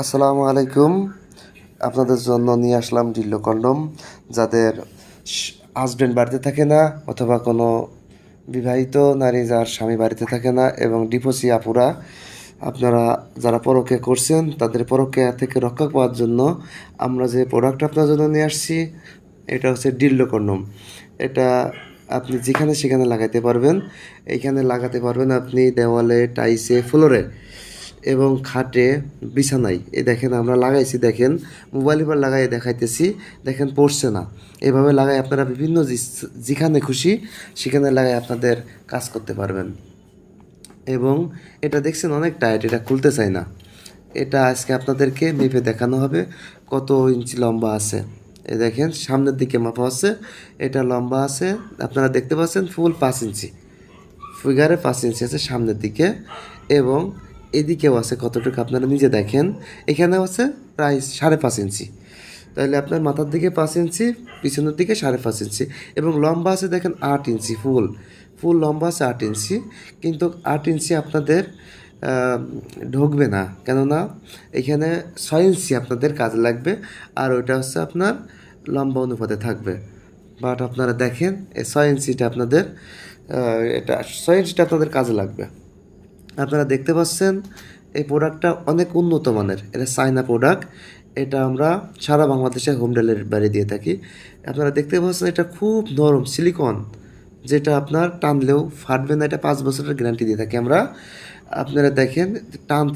আসসালামু আলাইকুম। আপনাদের জন্য নিয়ে আসলাম ডিল্লো কন্ডম, যাদের হাজব্যান্ড বাড়িতে থাকে না অথবা কোনো বিবাহিত নারী যার স্বামী বাড়িতে থাকে না এবং ডিভোর্সি আপুরা, আপনারা যারা পরকে করছেন তাদের পরকে থেকে রক্ষা পাওয়ার জন্য আমরা যে প্রোডাক্ট আপনার জন্য নিয়ে আসছি, এটা হচ্ছে ডিল্লো কন্ডম। এটা আপনি যেখানে সেখানে লাগাইতে পারবেন। এইখানে লাগাতে পারবেন আপনি দেওয়ালে, টাইসে, ফ্লোরে। এবং খাটে বিছানায়। এ দেখেন আমরা লাগাইছি, দেখেন। মোবাইল এবার লাগাই দেখাইতেছি, দেখেন পড়ছে না। এভাবে লাগাই আপনারা বিভিন্ন যেখানে খুশি, সেখানে লাগাই আপনাদের কাজ করতে পারবেন। এবং এটা দেখছেন অনেক টাইট এটা খুলতে চাই না। এটা আজকে আপনাদেরকে মেপে দেখানো হবে, কত ইঞ্চি লম্বা আছে। এ দেখেন, সামনের দিকে মাপা আছে, এটা লম্বা আছে, আপনারা দেখতে পাচ্ছেন ফুল পাঁচ ইঞ্চি। ফিগারে পাঁচ ইঞ্চি আছে সামনের দিকে। এবং এদিকেও আছে কতটুকু আপনারা নিজে দেখেন। এখানেও আছে প্রায় সাড়ে পাঁচ ইঞ্চি। তাহলে আপনার মাথার দিকে পাঁচ ইঞ্চি, পিছনের দিকে সাড়ে পাঁচ ইঞ্চি এবং লম্বা আছে দেখেন আট ইঞ্চি ফুল। ফুল লম্বা আছে আট ইঞ্চি। কিন্তু আট ইঞ্চি আপনাদের ঢুকবে না। কেননা এখানে ছয় ইঞ্চি আপনাদের কাজে লাগবে আর ওইটা হচ্ছে আপনার লম্বা অনুপাতে থাকবে। বাট আপনারা দেখেন, এই ছয় ইঞ্চিটা আপনাদের এটা ছয় ইঞ্চিটা আপনাদের কাজে লাগবে। আপনারা দেখতে পাচ্ছেন, এই প্রোডাক্টটা অনেক উন্নত মানের। এটা চায়না প্রোডাক্ট এটা আমরা সারা বাংলাদেশে হোম ডেলিভারি দিয়ে থাকি। আপনারা দেখতে পাচ্ছেন এটা খুব নরম সিলিকন যেটা আপনার টানলেও ফাটবে না, এটা পাঁচ বছরের গ্যারান্টি দিয়ে থাকি আমরা। আপনারা দেখেন, টান